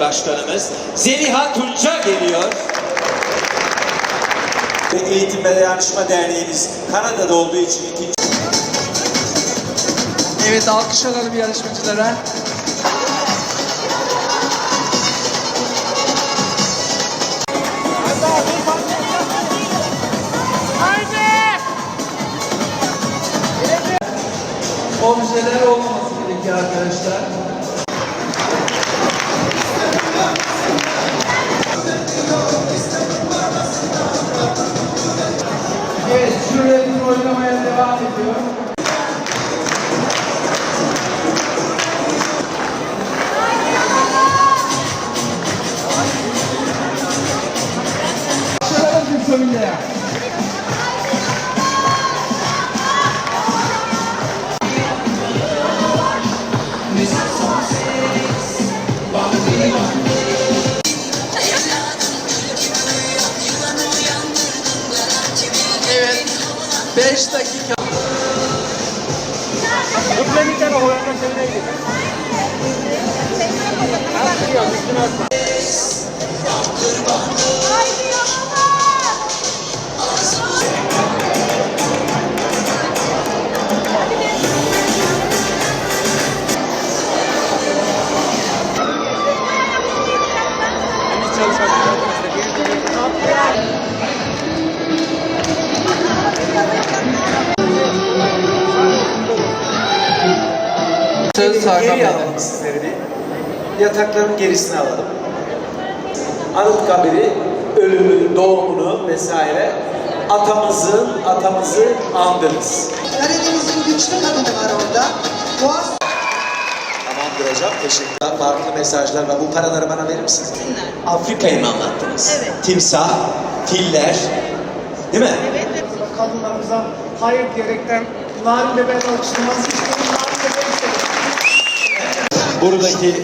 Başkanımız Zeliha Tunca geliyor. Ve Eğitim ve Dayanışma Derneğimiz Kanada'da olduğu için ikinci Evet alkış alalım yarışmacılara. Objeler olmaması gerekiyor arkadaşlar. 5 dakika. Söz Hakan geri Bey'de. alalım sizleri bir. Yatakların gerisine alalım. Anıtkabir'i, ölümünü, doğumunu vesaire atamızın, atamızı andınız. Karadeniz'in güçlü kadını var orada. Boğaz Tamamdır hocam, teşekkürler. Farklı mesajlar var. Bu paraları bana verir misiniz? Afrika'yı mı anlattınız? Evet. Timsah, filler, değil mi? kadınlarımıza hayır diyerekten Narin Bebeğin alkışlaması istiyorum. Buradaki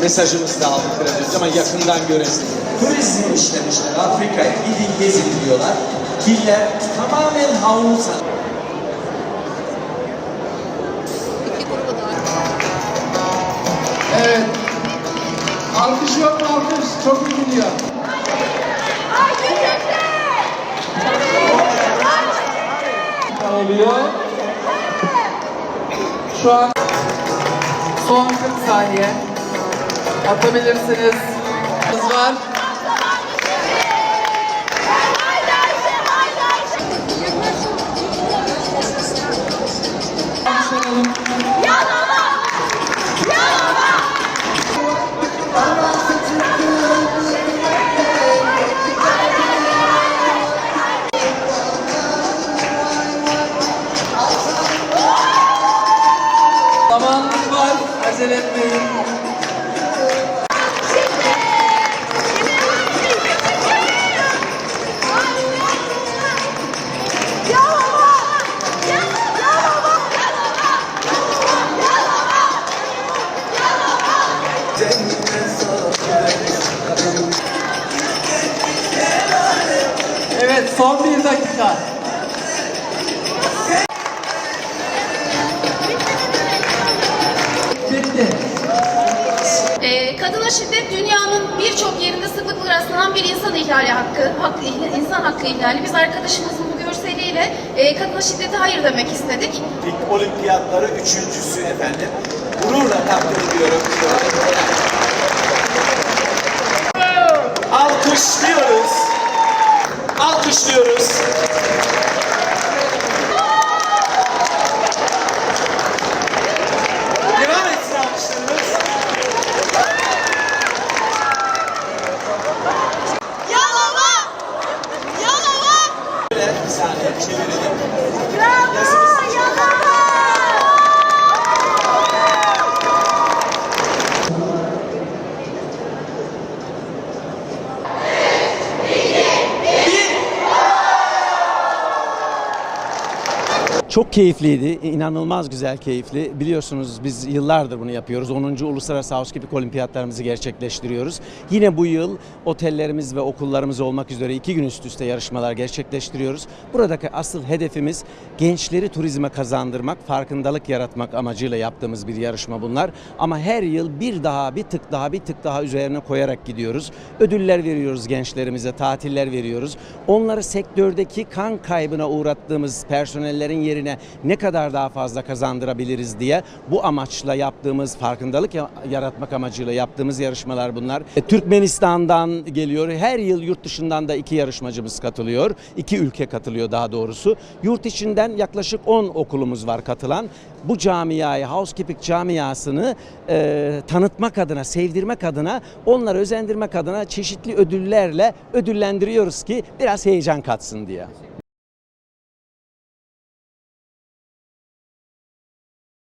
mesajımızı da aldık biraz önce ama yakından göresin. Turizm işlemişler Afrika'ya gidin gezin diyorlar. Filler tamamen sanat. Evet. Alkış yok mu alkış? Çok iyi gidiyor. oluyor. Şu an son 40 saniye. Atabilirsiniz. Hız var. Zamanımız var. Acele etmeyin. Evet son bir dakika. Kadına şiddet dünyanın birçok yerinde sıklıkla rastlanan bir insan ihlali hakkı, hak, insan hakkı ihlali. Biz arkadaşımızın bu görseliyle e, kadına şiddete hayır demek istedik. Lig olimpiyatları üçüncüsü efendim. Gururla takdir ediyorum. Alkışlıyoruz. Alkışlıyoruz. Çok keyifliydi, inanılmaz güzel keyifli. Biliyorsunuz biz yıllardır bunu yapıyoruz. 10. Uluslararası Housekeeping Olimpiyatlarımızı gerçekleştiriyoruz. Yine bu yıl otellerimiz ve okullarımız olmak üzere iki gün üst üste yarışmalar gerçekleştiriyoruz. Buradaki asıl hedefimiz gençleri turizme kazandırmak, farkındalık yaratmak amacıyla yaptığımız bir yarışma bunlar. Ama her yıl bir daha, bir tık daha, bir tık daha üzerine koyarak gidiyoruz. Ödüller veriyoruz gençlerimize, tatiller veriyoruz. Onları sektördeki kan kaybına uğrattığımız personellerin yerine ne kadar daha fazla kazandırabiliriz diye bu amaçla yaptığımız, farkındalık ya- yaratmak amacıyla yaptığımız yarışmalar bunlar. E, Türkmenistan'dan geliyor. Her yıl yurt dışından da iki yarışmacımız katılıyor. İki ülke katılıyor daha doğrusu. Yurt içinden yaklaşık 10 okulumuz var katılan. Bu camiayı, Housekeeping camiasını e, tanıtmak adına, sevdirmek adına, onları özendirmek adına çeşitli ödüllerle ödüllendiriyoruz ki biraz heyecan katsın diye.